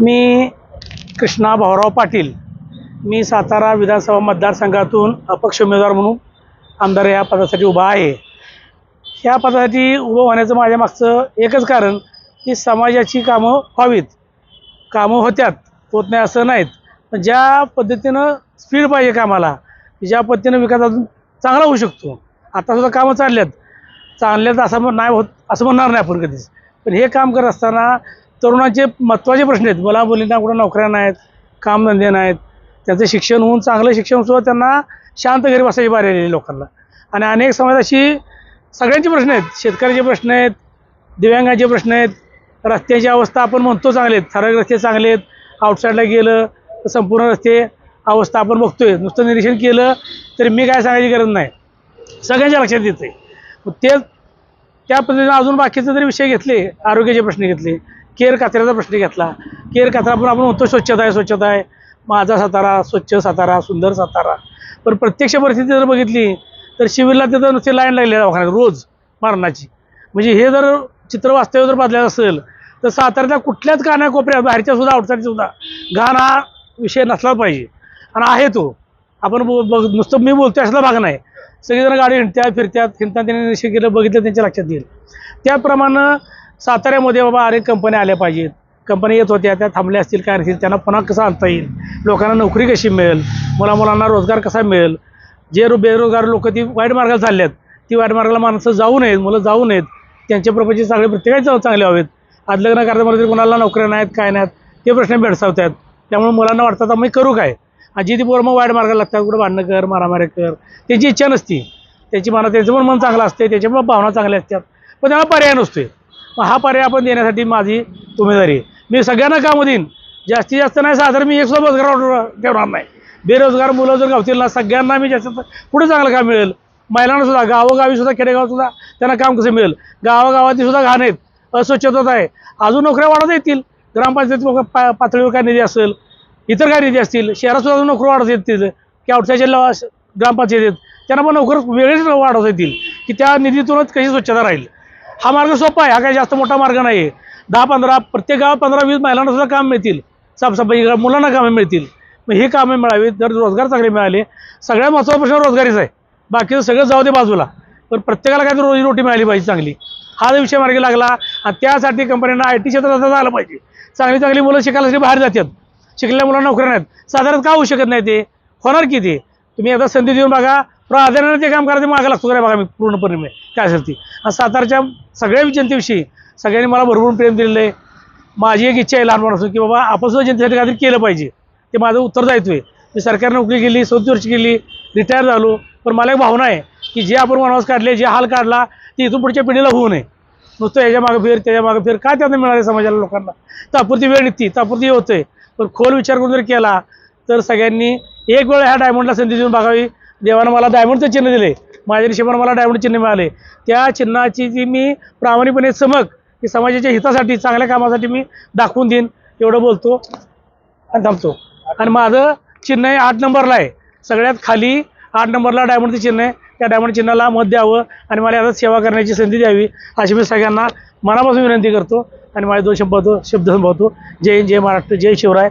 मी कृष्णा भाऊराव पाटील. मी सातारा विधानसभा मतदारसंघातून अपक्ष उमेदवार म्हणून आमदार या पदासाठी उभा आहे. ह्या पदासाठी उभं होण्याचं माझ्या मागचं एकच कारण की समाजाची कामं व्हावीत. कामं होत्यात होत नाही असं नाहीत. पण ज्या पद्धतीनं स्पीड पाहिजे कामाला ज्या पद्धतीनं विकास अजून चांगला होऊ शकतो. आतासुद्धा कामं चालल्यात. चालल्यात असं नाही होत असं म्हणणार नाही आपण कधीच. पण हे काम करत असताना तरुणांचे महत्त्वाचे प्रश्न आहेत. मला मुलींना कुठं नोकऱ्या नाहीत कामधंदे नाहीत. त्यांचं शिक्षण होऊन चांगलं शिक्षण सुद्धा त्यांना शांत घरी बसायची बारी आलेली आहे लोकांना. आणि अनेक समाज अशी सगळ्यांचे प्रश्न आहेत. शेतकऱ्याचे प्रश्न आहेत दिव्यांगाचे प्रश्न आहेत. रस्त्याची अवस्था आपण म्हणतो चांगले आहेत. ठराविक रस्ते चांगले आहेत. आउटसाईडला गेलं तर संपूर्ण रस्ते अवस्था आपण बघतोय. नुसतं निरीक्षण केलं तरी मी काय सांगायची गरज नाही. सगळ्यांच्या लक्षात येते ते त्या पद्धतीनं अजून बाकीचे जरी विषय घेतले आरोग्याचे प्रश्न घेतले केर कचऱ्याचा प्रश्न घेतला. केर कचरा पण आपण म्हणतो स्वच्छता आहे स्वच्छता आहे. माझा सातारा स्वच्छ सातारा सुंदर सातारा. पण प्रत्यक्ष परिस्थिती जर बघितली तर शिबिरला तिथं नुसती लाईन लागली दवाखान्यात रोज मरणाची. म्हणजे हे जर चित्र वास्तव्य जर बदलायचं असेल तर साताऱ्याच्या कुठल्याच कानाकोपऱ्यात बाहेरच्या सुद्धा आउटसाईडच्या सुद्धा घाण हा विषय नसला पाहिजे. आणि आहे तो. आपण बघ नुसतं मी बोलतोय असला भाग नाही. सगळेजण गाडी हिंडत्या फिरत्यात हिंडताना त्यांनी निश्चित केलं बघितलं त्यांच्या लक्षात येईल. त्याप्रमाणे साताऱ्यामध्ये बाबा अनेक कंपन्या आल्या पाहिजेत. कंपन्या येत होत्या त्या थांबल्या असतील काय असतील त्यांना पुन्हा कसं आणता येईल? लोकांना नोकरी कशी मिळेल? मुला मुलांना रोजगार कसा मिळेल? जे रो- बेरोजगार लोक ती वाईट मार्गाला चालल्यात. ती वाईट मार्गाला माणसं जाऊ नयेत मुलं जाऊ नयेत. त्यांचे प्रपंच चांगले प्रत्येकाचे चांग- चांगले हवेत. आज लग्न करता कोणाला नोकऱ्या नाहीत काय नाहीत ते प्रश्न भेडसावत आहेत त्यामुळे मुलांना वाटतं आता मी करू काय? आणि जी ती पोरं मग वाईट मार्गाला लागतात कुठं भांडणं कर मारामारी कर. त्यांची इच्छा नसती. त्याची मना त्यांचं पण मन चांगलं असते त्याच्यामुळे भावना चांगल्या असतात. पण त्याला पर्याय नसतोय. मग हा पर्याय आपण देण्यासाठी माझी उमेदवारी आहे. मी सगळ्यांना कामं देईन. जास्तीत जास्त नाही साधारण मी एकसुद्धा रोजगार ठेवणार नाही. बेरोजगार मुलं जर गावतील ना सगळ्यांना मी जास्त पुढे चांगलं काम मिळेल? महिलांना सुद्धा गावोगावी सुद्धा सुद्धा त्यांना काम कसं मिळेल? गावागावातली सुद्धा घाण आहेत. अस्वच्छता आहे. अजून नोकऱ्या वाढत येतील. ग्रामपंचायत लोक पा पातळीवर काय निधी असेल? इतर काय निधी असतील? शहरात सुद्धा अजून नोकरी वाढत येतील. की आउटसाईडच्या ग्रामपंचायत आहेत त्यांना पण नोकर वेगळेच वाढवता येतील. की त्या निधीतूनच कशी स्वच्छता राहील? हा मार्ग सोपा आहे. हा काही जास्त मोठा मार्ग नाही. आहे दहा पंधरा प्रत्येक गावात पंधरा वीस महिलांना सुद्धा काम मिळतील. साफसफाई मुलांना कामं मिळतील. मग ही कामं मिळावीत. जर रोजगार चांगले मिळाले सगळ्या महत्त्वाचा प्रश्न रोजगारीच आहे. बाकीचं सगळं जाऊ दे बाजूला. पण प्रत्येकाला काहीतरी रोजीरोटी मिळाली पाहिजे चांगली. हा विषय मार्गी लागला आणि त्यासाठी कंपन्यांना आय टी क्षेत्रात झालं पाहिजे. चांगली चांगली मुलं शिकायला बाहेर जातात शिकलेल्या मुलांना नोकऱ्या नाहीत. साधारण का होऊ शकत नाही ते? होणार की ते? तुम्ही आता संधी देऊन बघा. प्राधान्याने ते काम करायचं मागं लागतो का बघा मी पूर्णपणे मी. काय असेल ती. सातारच्या सगळ्या जनतेविषयी सगळ्यांनी मला भरभरून प्रेम दिलेलं आहे. माझी एक इच्छा आहे लहानपणापासून की बाबा आपण सुद्धा जनतेसाठी काहीतरी केलं पाहिजे. ते माझं उत्तरदायित्व आहे मी सरकारनं नोकरी केली सत्तर वर्ष केली रिटायर झालो. पण मला एक भावना आहे की जे आपण वनवास काढले जे हाल काढला ते इथून पुढच्या पिढीला होऊ नये. नुसतं याच्या मागं फेर त्याच्या मागं फेर. काय त्यांना मिळाले समाजाला लोकांना? तापुरती वेळ निघती तापुरती हे होतंय. पण खोल विचार करून जर केला तर सगळ्यांनी एक वेळ ह्या डायमंडला संधी देऊन बघावी. देवानं मला डायमंडचं चिन्ह दिले. माझ्या नशिबानं मला डायमंड चिन्ह मिळाले. त्या चिन्हाची जी मी प्रामाणिकपणे चमक की समाजाच्या हितासाठी चांगल्या कामासाठी मी दाखवून देईन. एवढं बोलतो आणि थांबतो. आणि माझं चिन्ह आहे आठ नंबरला आहे. सगळ्यात खाली आठ नंबरला डायमंडचं चिन्ह आहे. त्या डायमंड चिन्हाला मत द्यावं आणि मला याचा सेवा करण्याची संधी द्यावी अशी मी सगळ्यांना मनापासून विनंती करतो. आणि माझे दोन शब्द शब्द संभवतो जय हिंद जय महाराष्ट्र जय शिवराय.